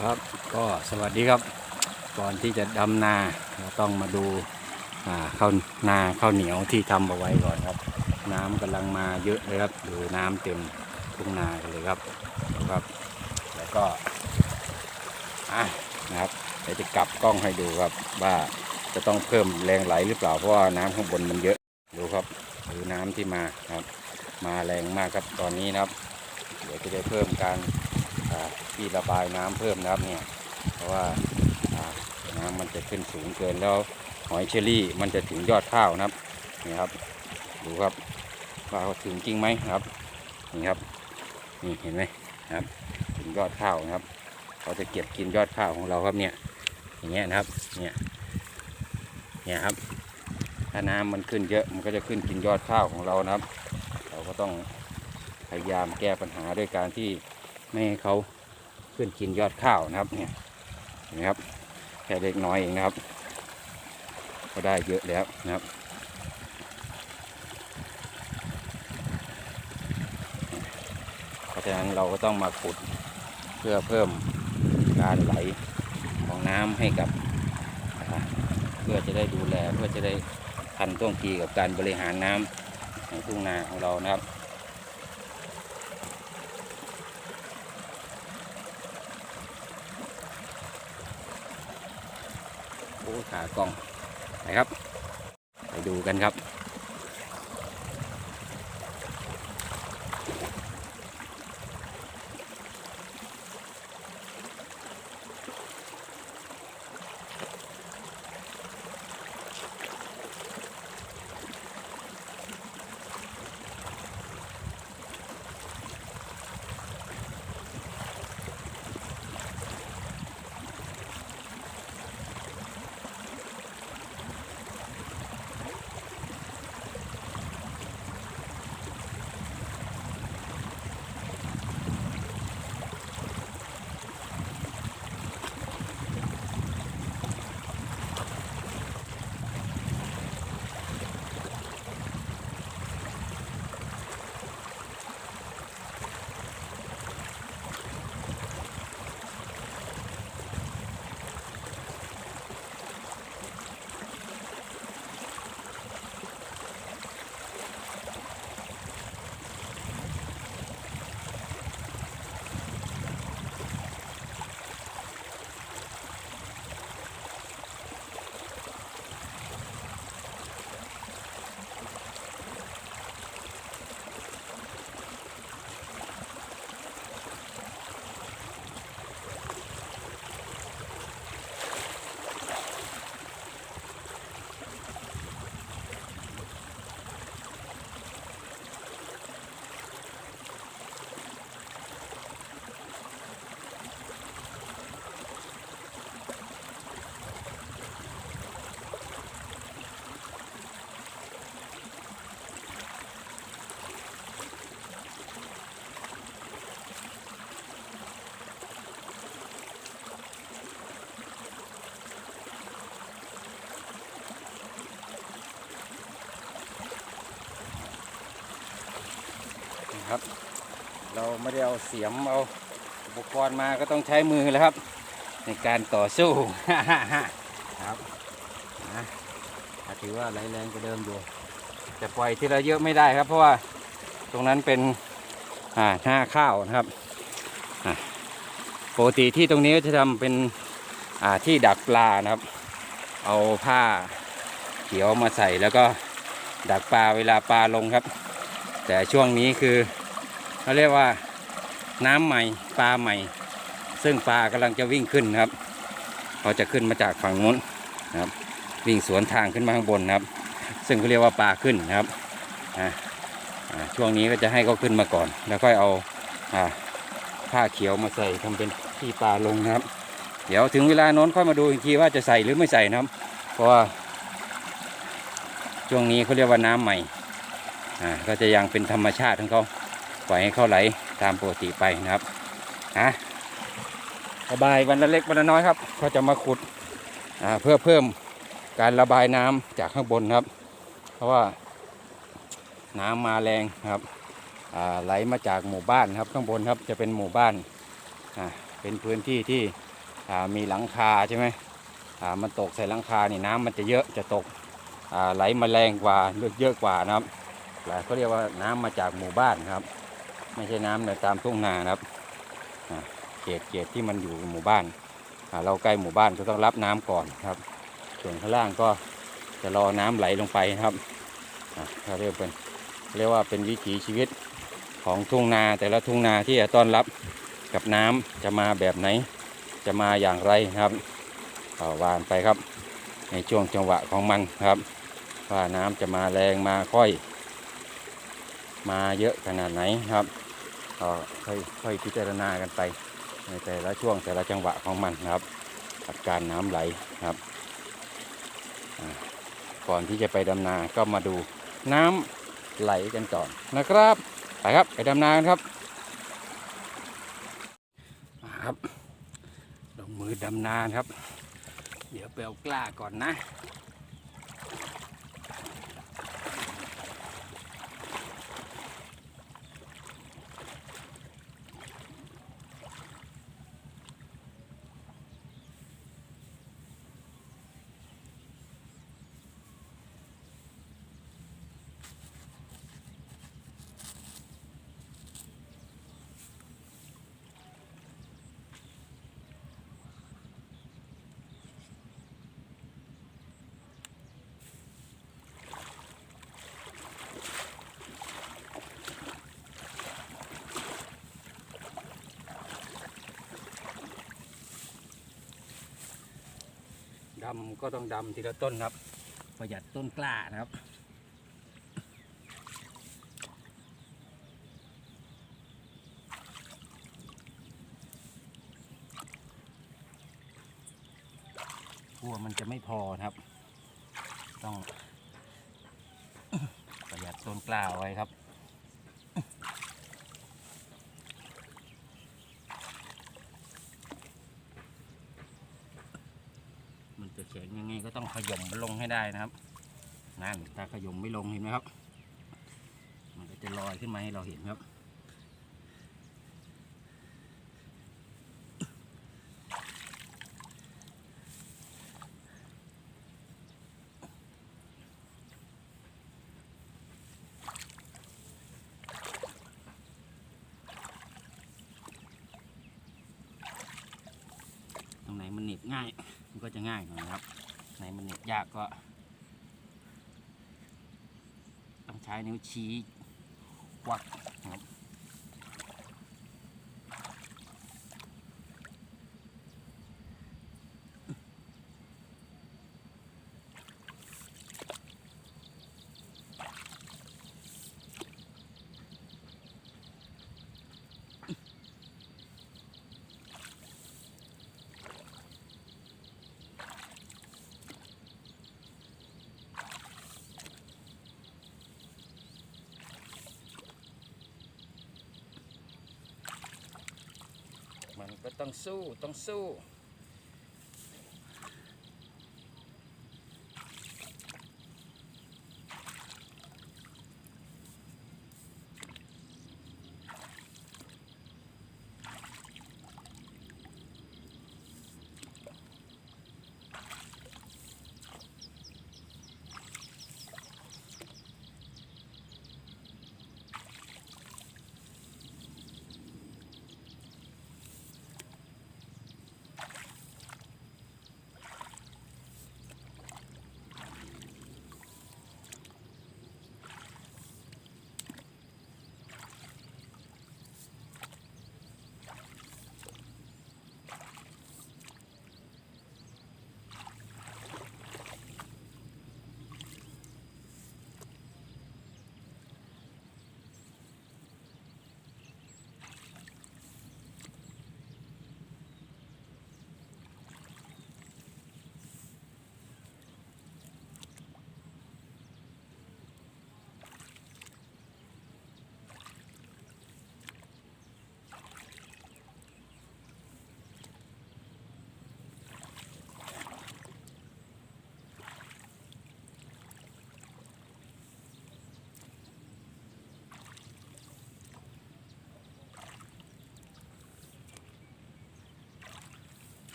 ครับก็สวัสดีครับ ก่อนที่จะดำนาเราต้องมาดูาข้าวนาข้าวเหนียวที่ทำเอาไว้ก่อนครับ น้ำกำลังมาเยอะเลยครับดูน้ำเต็มทุ่งนากันเลยครับครับ แล้วก็อะนะครับเดี๋ยวจะกลับกล้องให้ดูครับว่าจะต้องเพิ่มแรงไหลหรือเปล่าเพราะว่าน้ำข้างบนมันเยอะดูครับดูน้ำที่มาครับ มาแรงมากครับตอนนี้นะครับ เดี๋ยวจะได้เพิ่มการ ที่ระบายน้ำเพิ่มนะครับเนี่ยเพราะว่าน้ำมันจะขึ้นสูงเกินแล้วหอยเชอรี่มันจะถึงยอดข้าวนะครับนี่ครับดูครับว่าถึงจริงไหมครับนี่ครับนี่เห็นไหมครับถึงยอดข้าวนะครับเขาจะเก็บกินยอดข้าวของเราครับเนี่ยอย่างเงี้ยนะครับเนี่ยเนี่ยครับถ้าน้ำมันขึ้นเยอะมันก็จะขึ้นกินยอดข้าวของเรานะครับ เราก็ต้องพยายามแก้ปัญหาด้วยการที่ ไม่ให้เขาขึ้นกินยอดข้าวนะครับเนี่ยเห็นไหมครับแค่เล็กน้อยเองนะครับ ก็ได้เยอะแล้วนะครับเพราะฉะนั้นเราก็ต้องมาขุดเพื่อเพิ่มการไหลของน้ำให้กับ เพื่อจะได้ดูแลเพื่อจะได้ทันท่วงทีกับการบริหารน้ำในทุ่งนาของเรานะครับ โอ้ขากล้องไปครับ ไปดูกันครับ เราไม่ได้เอาเสียมเอาอุปกรณ์มาก็ต้องใช้มือแล้วครับ ในการต่อสู้ครับนะถือว่าไหลแรงกว่าเดิมอยู่แต่ปล่อยทีละเยอะไม่ได้ครับ เพราะว่าตรงนั้นเป็นหน้าข้าวนะครับปกติที่ตรงนี้ก็จะทำเป็นที่ดักปลานะครับ เอาผ้าเขียวมาใส่แล้วก็ดักปลาเวลาปลาลงครับ แต่ช่วงนี้คือ เขาเรียกว่าน้ำใหม่ปลาใหม่ ซึ่งปลากำลังจะวิ่งขึ้นนะครับเขาจะขึ้นมาจากฝั่งนู้นนะครับ วิ่งสวนทางขึ้นมาข้างบนนะครับ ซึ่งเขาเรียกว่าปลาขึ้นนะครับช่วงนี้ก็จะให้เขาขึ้นมาก่อน แล้วค่อยเอาอ่าผ้าเขียวมาใส่ทำเป็นที่ปลาลงนะครับ เดี๋ยวถึงเวลาโน้นค่อยมาดูอีกทีว่าจะใส่หรือไม่ใส่นะครับ เพราะว่าช่วงนี้เขาเรียกว่าน้ำใหม่ก็จะยังเป็นธรรมชาติของเขา ปล่อยให้เขาไหลตามปกติไปนะครับฮะระบายวันละเล็กวันละน้อยครับก็จะมาขุดเพื่อเพิ่มการระบายน้ำจากข้างบนครับ เพราะว่าน้ำมาแรงครับไหลมาจากหมู่บ้านครับข้างบนครับจะเป็นหมู่บ้านเป็นพื้นที่ที่มีหลังคาใช่ไหมมันตกใส่หลังคานี่น้ำมันจะเยอะจะตกไหลมาแรงกว่าเยอะกว่านะครับหลายเขาเรียกว่าน้ำมาจากหมู่บ้านครับ ไม่ใช่น้ำในตามทุ่งนานะครับเขตเขตที่มันอยู่หมู่บ้าน เราใกล้หมู่บ้านก็ต้องรับน้ำก่อนครับ ส่วนข้างล่างก็จะรอน้ำไหลลงไปครับอ่าเขาเรียกเป็นเรียกว่าเป็นวิถีชีวิตของทุ่งนาแต่ละทุ่งนาที่จะต้อนรับกับน้ำจะมาแบบไหน จะมาอย่างไรครับวานไปครับ ในช่วงจังหวะของมันครับ ว่าน้ำจะมาแรงมาค่อย มาเยอะขนาดไหนครับก็ค่อยค่อยพิจารณากันไป ในแต่ละช่วงแต่ละจังหวะของมันครับกับการน้ำไหลครับ ก่อนที่จะไปดำนาก็มาดูน้ำไหลกันก่อนนะครับ ไปครับไปดำนากันครับมาครับลงมือดำนาครับ เดี๋ยวไปเอากล้าก่อนนะ ดำก็ต้องดำทีละต้นครับ ประหยัดต้นกล้านะครับกลัวมันจะไม่พอครับ ต้องประหยัดต้นกล้าไว้ครับ มันจะแข็งยังไงก็ต้องขย่มมันลงให้ ได้นะครับนั่นถ้าขยมไม่ลงเห็นไหมครับ มันก็จะลอยขึ้นมาให้เราเห็นครับ ตรงไหนมันเหน็บง่าย มันก็จะง่ายหน่อยครับ ไหนมันเหน็บยากก็ ต้องใช้นิ้วชี้วักนะครับ มันก็ ต้องสู้ต้องสู้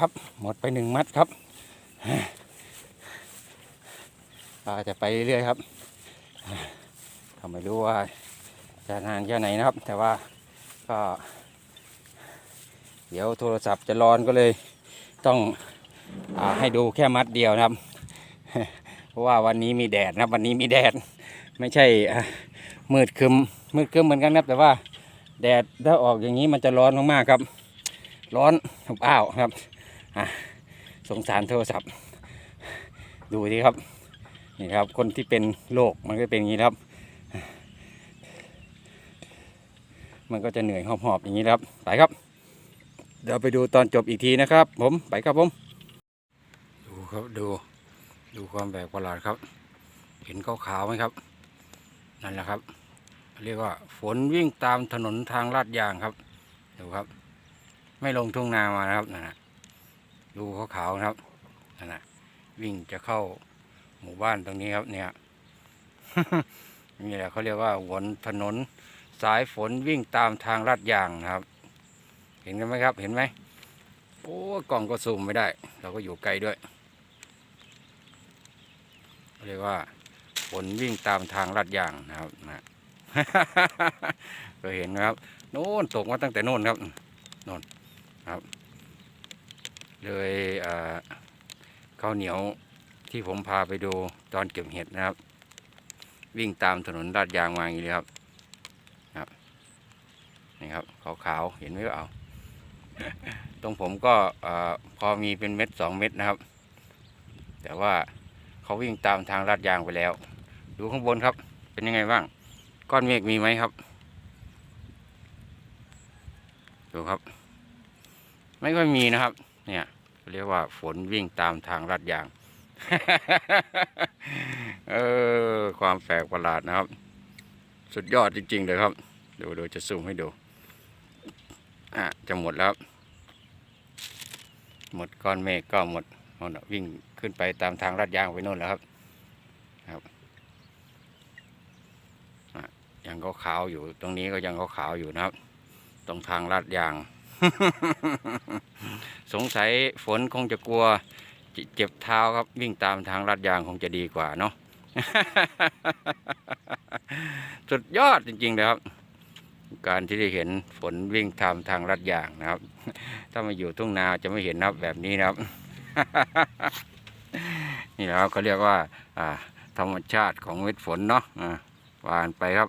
ครับ หมดไปหนึ่งมัดครับปลาจะไปเรื่อยครับก็ไม่รู้ว่าจะนานแค่ไหนนะครับ แต่ว่าก็ เดี๋ยวโทรศัพท์จะร้อนก็เลยต้องอให้ดูแค่มัดเดียวนะครับ เพราะว่าวันนี้มีแดดนะวันนี้มีแดด ไม่ใช่มืดคึมมืดคึมเหมือนกันครับแต่ว่าแดดถ้าออกอย่างนี้มันจะร้อนมากๆครับ ร้อนอบอ้าวครับ สงสารโทรศัพท์ ดูสิครับ นี่ครับ คนที่เป็นโรคมันก็เป็นอย่างนี้ครับ มันก็จะเหนื่อยหอบๆอย่างนี้ครับ ไปครับ เดี๋ยวไปดูตอนจบอีกทีนะครับ ผมไปครับผม ดูครับดูดูความแปลกประหลาดครับ เห็นขาวๆไหมครับ นั่นแหละครับ เรียกว่าฝนวิ่งตามถนนทางลาดยางครับ ดูครับ ไม่ลงทุ่งนามานะครับนั่ะ ดูขาวๆนะครับนั่นนะวิ่งจะเข้าหมู่บ้านตรงนี้ครับเนี่ยนี่แหละเขาเรียกว่าฝนถนนสายฝนวิ่งตามทางลาดยางครับ เห็นกันไหมครับเห็นไหมโอ้กล่องก็ซูมไม่ได้ เราก็อยู่ไกลด้วยเรียกว่าฝนวิ่งตามทางลาดยางนะครับนะก็เห็นนะครับโน่นตกมาตั้งแต่โน่นครับโน่นครับ เลยข้าวเหนียวที่ผมพาไปดูตอนเก็บเห็ดนะครับ วิ่งตามถนนลาดยางมาอย่างนี้เลยครับครับนี่ครับขาวๆเห็นไหมเอาตรงผมก็พอมีเป็นเม็ดสองเม็ดนะครับ แต่ว่าเขาวิ่งตามทางลาดยางไปแล้ว ดูข้างบนครับ เป็นยังไงบ้าง ก้อนเมฆมีไหมครับ ดูครับ ไม่ค่อยมีนะครับ เนี่ยเรียกว่าฝนวิ่งตามทางลาดยาง เออความแปลกประหลาดนะครับ สุดยอดจริง ๆ เลยครับ ดูดูจะซูมให้ดู อะ จะหมดแล้ว หมดก้อนเมฆก็หมดหมดวิ่งขึ้นไปตามทางลาดยางไปโน่นแล้วครับ ครับยังขาวๆอยู่ตรงนี้ก็ยังขาวๆอยู่นะครับ ตรงทางลาดยาง สงสัยฝนคงจะกลัวเจ็บเท้าครับวิ่งตามทางลาดยางคงจะดีกว่าเนาะสุดยอดจริงๆเลยครับ การที่ได้เห็นฝนวิ่งตามทางลาดยางนะครับ ถ้ามาอยู่ทุ่งนาจะไม่เห็นนะครับแบบนี้นะครับ นี่นะครับเขาเรียกว่า อ่า ธรรมชาติของเม็ดฝนเนาะอ่าวานไปครับ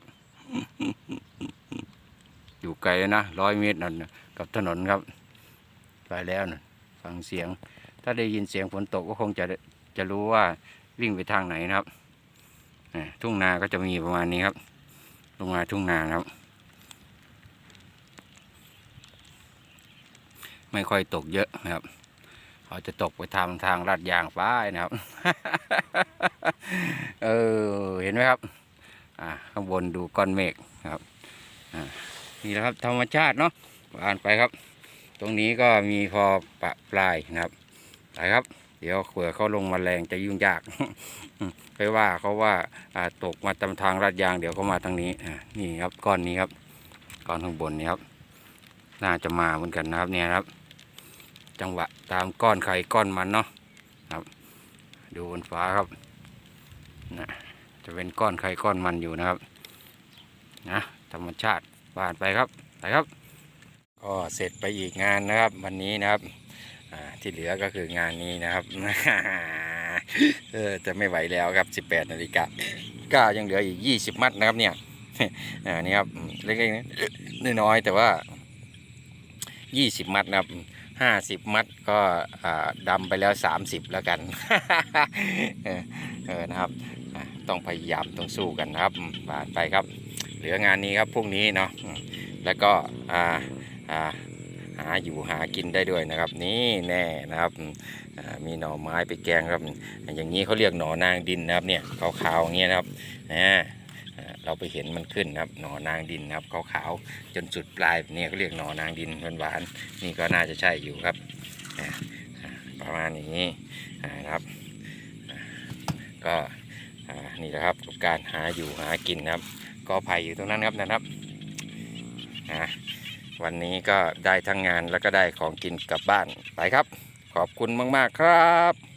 อยู่ไกลนะร้อยเมตรนั่นนะ กับถนนครับไปแล้วนะฟังเสียง ถ้าได้ยินเสียงฝนตกก็คงจะจะรู้ว่าวิ่งไปทางไหนนะครับทุ่งนาก็จะมีประมาณนี้ครับ ลงมาทุ่งนาครับ ไม่ค่อยตกเยอะนะครับเขาจะตกไปทางทางลาดยางฟ้ายนะครับ เออ เห็นไหมครับ อ่า ข้างบนดูก้อนเมฆครับ อ่า นี่แหละครับธรรมชาติเนาะ อ่านไปครับ ตรงนี้ก็มีพอปะปลายนะครับไปครับ เดี๋ยวเผื่อเขาลงมาแรงจะยุ่งยากไปว่าเขาว่าตกมาตามทางลาดยางเดี๋ยวเขามาทางนี้นี่ครับก้อนนี้ครับก้อนข้างบนนี้ครับ น่าจะมาเหมือนกันนะครับเนี่ยครับ จังหวะตามก้อนไข่ก้อนมันเนาะครับ ดูบนฟ้าครับนะจะเป็นก้อนไข่ก้อนมันอยู่นะครับนะธรรมชาติผ่านไปครับไปครับ ก็เสร็จไปอีกงานนะครับ วันนี้นะครับที่เหลือก็คืองานนี้นะครับเออจะไม่ไหวแล้วครับ 18นาฬิกาก็ยังเหลืออีก 20 มัดนะครับเนี่ยอ่านี่ครับเล็กๆน้อยๆแต่ว่า 20 มัดนะครับห้าสิบมัดก็ดำไปแล้วสามสิบแล้วกันเออนะครับต้องพยายามต้องสู้กันนะครับผ่านไปครับ เหลืองานนี้ครับพรุ่งนี้เนาะแล้วก็อ่า อ่าหาอยู่หากินได้ด้วยนะครับ นี่แน่นะครับมีหน่อไม้ไปแกงครับ อย่างนี้เขาเรียกหน่อนางดินนะครับเนี่ยขาวๆอย่างเงี้ยนะครับนะเราไปเห็นมันขึ้นนะครับหน่อนางดินนะครับขาวๆจนสุดปลายแบบนี้เขาเรียกหน่อนางดินหวานๆนี่ก็น่าจะใช่อยู่ครับประมาณนี้นะครับ ก็นี่แหละครับการหาอยู่หากินนะครับ ก็ไผ่อยู่ตรงนั้นครับนะครับอ่า วันนี้ก็ได้ทั้งงานแล้วก็ได้ของกินกลับบ้านไปครับ ขอบคุณมาก ๆ ครับ